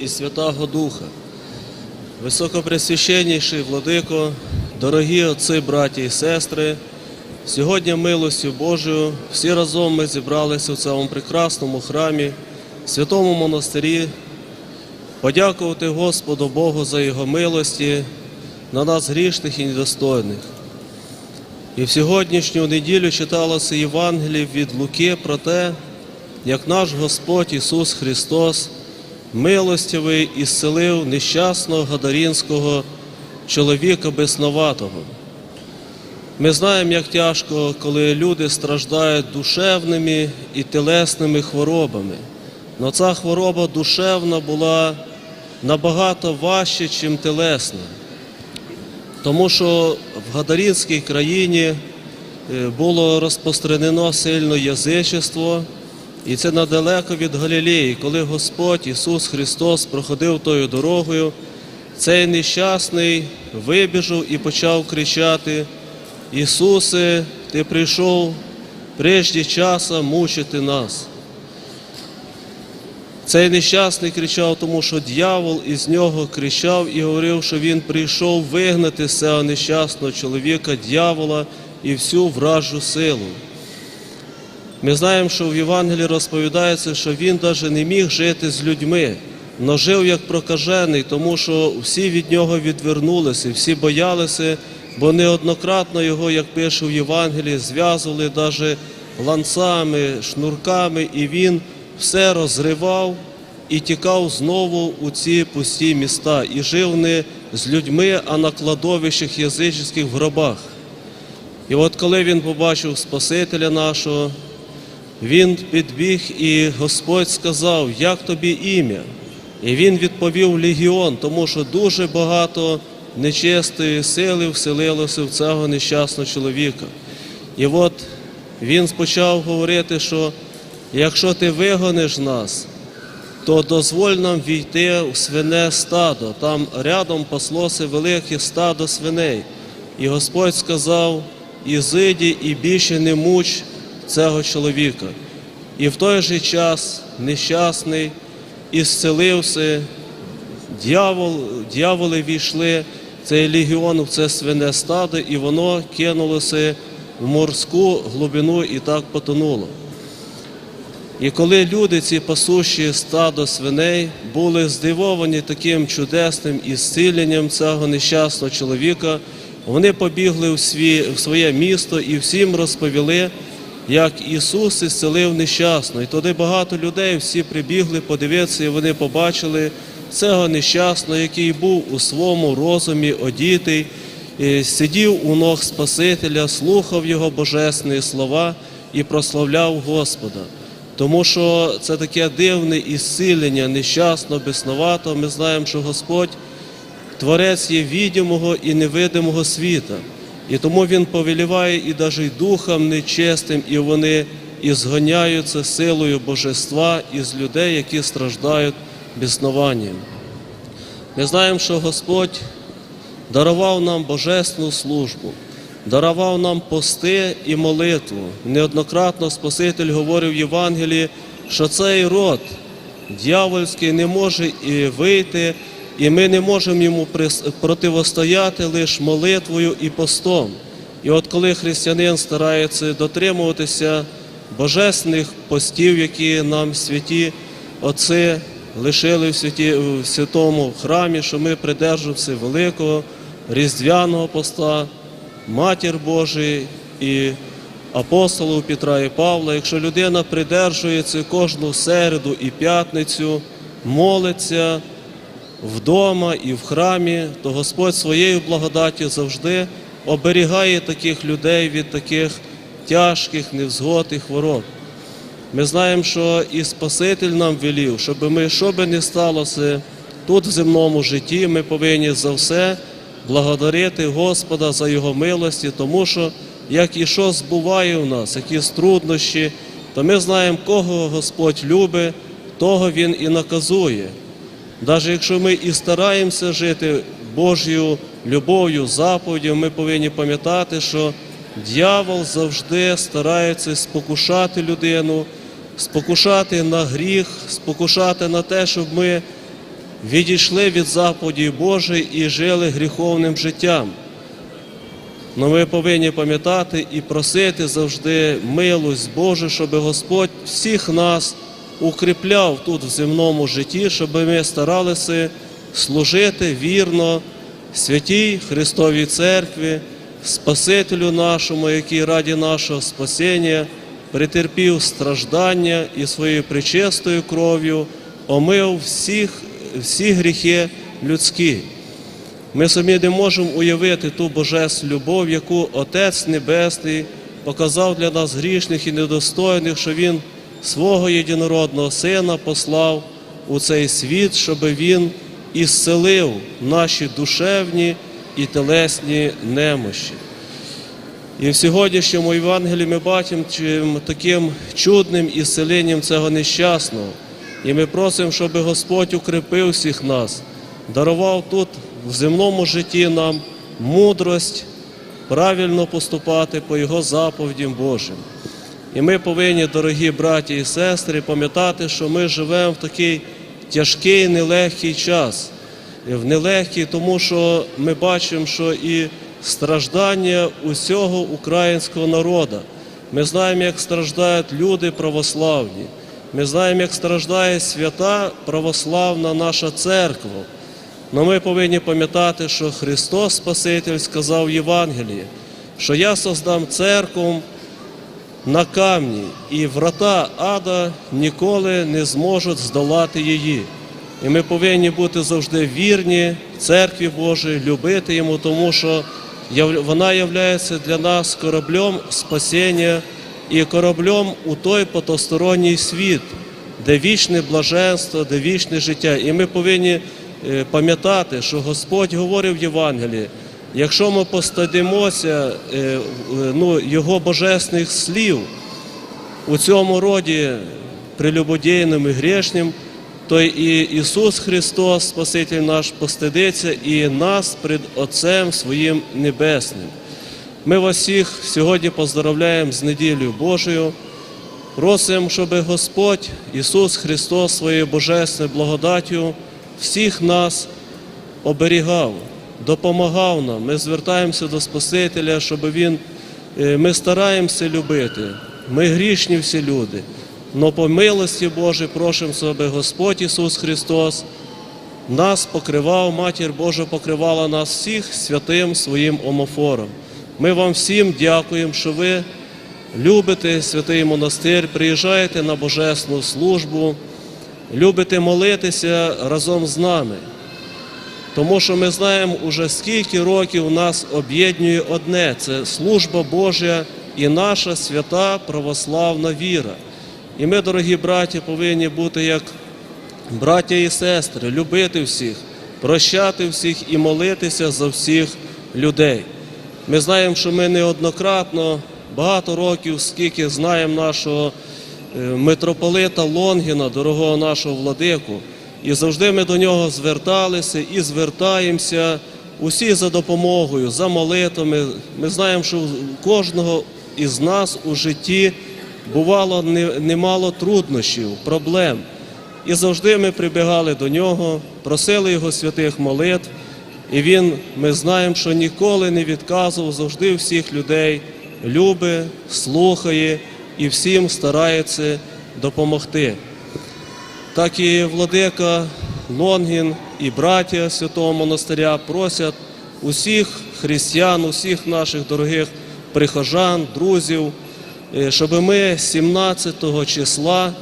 і Святого Духа. Високопресвященніший владико, дорогі отці, браті і сестри, сьогодні милостю Божою всі разом ми зібралися в цьому прекрасному храмі, святому монастирі, подякувати Господу Богу за Його милості на нас грішних і недостойних. І в сьогоднішню неділю читалося Євангеліє від Луки про те, як наш Господь Ісус Христос милостивий і зцелив нещасного гадарінського чоловіка безноватого. Ми знаємо, як тяжко, коли люди страждають душевними і телесними хворобами. Но ця хвороба душевна була набагато важче, ніж телесна. Тому що в Гадарінській країні е, було розпространено сильно язичество, і це недалеко від Галілеї, коли Господь Ісус Христос проходив тою дорогою, цей нещасний вибіжав і почав кричати: Ісусе, Ти прийшов прежде часу мучити нас. Цей нещасний кричав, тому що дьявол із нього кричав і говорив, що він прийшов вигнати з цього нещасного чоловіка, дьявола і всю вражу силу. Ми знаємо, що в Євангелії розповідається, що він навіть не міг жити з людьми, но жив як прокажений, тому що всі від нього відвернулися, всі боялися, бо неоднократно його, як пише в Євангелії, зв'язували навіть ланцами, шнурками, і він все розривав і тікав знову у ці пусті міста, і жив не з людьми, а на кладовищах язичних в гробах. І от коли він побачив Спасителя нашого, він підбіг, і Господь сказав, як тобі ім'я? І він відповів Легіон, тому що дуже багато нечистої сили вселилося в цього нещасного чоловіка. І от він почав говорити, що якщо ти вигониш нас, то дозволь нам війти в свине стадо. Там рядом паслося велике стадо свиней. І Господь сказав, Ізиді і більше не муч цього чоловіка. І в той же час нещасний ісцелився, дьявол, дьяволи війшли, цей легіон в це свине стадо, і воно кинулося в морську глибину і так потонуло. І коли люди, ці пасущі стадо свиней, були здивовані таким чудесним ісціленням цього нещасного чоловіка, вони побігли в своє місто і всім розповіли, як Ісус ісцелив нещасно. І туди багато людей всі прибігли подивитися, і вони побачили цього нещасного, який був у своєму розумі одітий, сидів у ног Спасителя, слухав Його божественні слова і прославляв Господа. Тому що це таке дивне ісцілення, нещасно, безновато. Ми знаємо, що Господь творець є відомого і невидимого світа. І тому Він повеліває і навіть духам нечестим, і вони і згоняються силою божества із людей, які страждають біснуванням. Ми знаємо, що Господь дарував нам божественну службу, дарував нам пости і молитву. Неоднократно Спаситель говорив в Євангелії, що цей род дьявольський не може і вийти, і ми не можемо йому противостояти лише молитвою і постом. І от коли християнин старається дотримуватися божественних постів, які нам святі отці лишили в, святі, в святому храмі, що ми придержуємося великого різдвяного поста, матір Божої і апостолів Петра і Павла. Якщо людина придержується кожну середу і п'ятницю, молиться вдома і в храмі, то Господь своєю благодаттю завжди оберігає таких людей від таких тяжких невзгод і хвороб. Ми знаємо, що і Спаситель нам велів, щоб ми, що би не сталося тут в земному житті, ми повинні за все благодарити Господа за Його милості, тому що як і що збуває в нас, якісь труднощі, то ми знаємо, кого Господь любить, того Він і наказує. Навіть якщо ми і стараємося жити Божою любов'ю, заповіддю, ми повинні пам'ятати, що дьявол завжди старається спокушати людину, спокушати на гріх, спокушати на те, щоб ми відійшли від заповіді Божої і жили гріховним життям. Но ми повинні пам'ятати і просити завжди милость Божу, щоб Господь всіх нас укріпляв тут в земному житті, щоб ми старалися служити вірно святій Христовій Церкві, Спасителю нашому, який раді нашого спасіння претерпів страждання і своєю причистою кров'ю омив всіх, всі гріхи людські. Ми самі не можемо уявити ту божественну любов, яку Отець Небесний показав для нас грішних і недостойних, що Він свого єдинородного Сина послав у цей світ, щоб Він ісцелив наші душевні і телесні немощі. І в сьогоднішньому Євангелії ми бачимо чим таким чудним ісцеленням цього нещасного. І ми просимо, щоб Господь укріпив всіх нас, дарував тут в земному житті нам мудрость правильно поступати по Його заповідям Божим. І ми повинні, дорогі браті і сестри, пам'ятати, що ми живемо в такий тяжкий, нелегкий час. В нелегкий, тому що ми бачимо, що і страждання усього українського народу. Ми знаємо, як страждають люди православні. Ми знаємо, як страждає свята православна наша церква. Але ми повинні пам'ятати, що Христос Спаситель сказав в Євангелії, що я создам церкву на камні, і врата ада ніколи не зможуть здолати її. І ми повинні бути завжди вірні церкві Божій, любити йому, тому що вона є для нас кораблем спасіння і кораблем у той потосторонній світ, де вічне блаженство, де вічне життя. І ми повинні е, пам'ятати, що Господь говорив в Євангелії, якщо ми постадимося е, ну, Його божественних слів у цьому роді прелюбодійним і грішним, то і Ісус Христос, Спаситель наш, постидиться і нас пред Отцем Своїм Небесним. Ми вас всіх сьогодні поздравляємо з неділею Божою. Просимо, щоб Господь Ісус Христос своєю божественною благодаттю всіх нас оберігав, допомагав нам. Ми звертаємося до Спасителя, щоб Він, е, ми стараємося любити. Ми грішні всі люди. Но по милості Божій просимо, щоб Господь Ісус Христос нас покривав, Матір Божа покривала нас всіх святим своїм омофором. Ми вам всім дякуємо, що ви любите святий монастир, приїжджаєте на божественну службу, любите молитися разом з нами. Тому що ми знаємо, уже скільки років нас об'єднує одне це служба Божа і наша свята православна віра. І ми, дорогі браті, повинні бути як браття і сестри, любити всіх, прощати всіх і молитися за всіх людей. Ми знаємо, що ми неоднократно, багато років, скільки знаємо нашого е, митрополита Лонгіна, дорогого нашого владику, і завжди ми до нього зверталися і звертаємося усі за допомогою, за молитвами. Ми знаємо, що у кожного із нас у житті бувало немало труднощів, проблем. І завжди ми прибігали до нього, просили його святих молитв. І він, ми знаємо, що ніколи не відказував, завжди всіх людей любить, слухає і всім старається допомогти. Так і владика Лонгін і браття Святого монастиря просять усіх християн, усіх наших дорогих прихожан, друзів, е, щоб ми 17 числа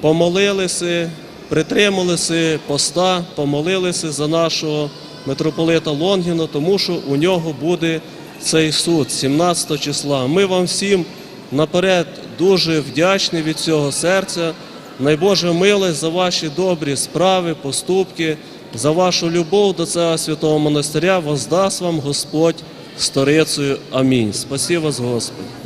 помолилися, притрималися поста, помолилися за нашого митрополита Лонгіна, тому що у нього буде цей суд 17 числа. Ми вам всім наперед дуже вдячні від цього серця. Найбожа милость за ваші добрі справи, поступки, за вашу любов до цього святого монастиря воздасть вам Господь сторицею. Амінь. Спасибо вас, Господь.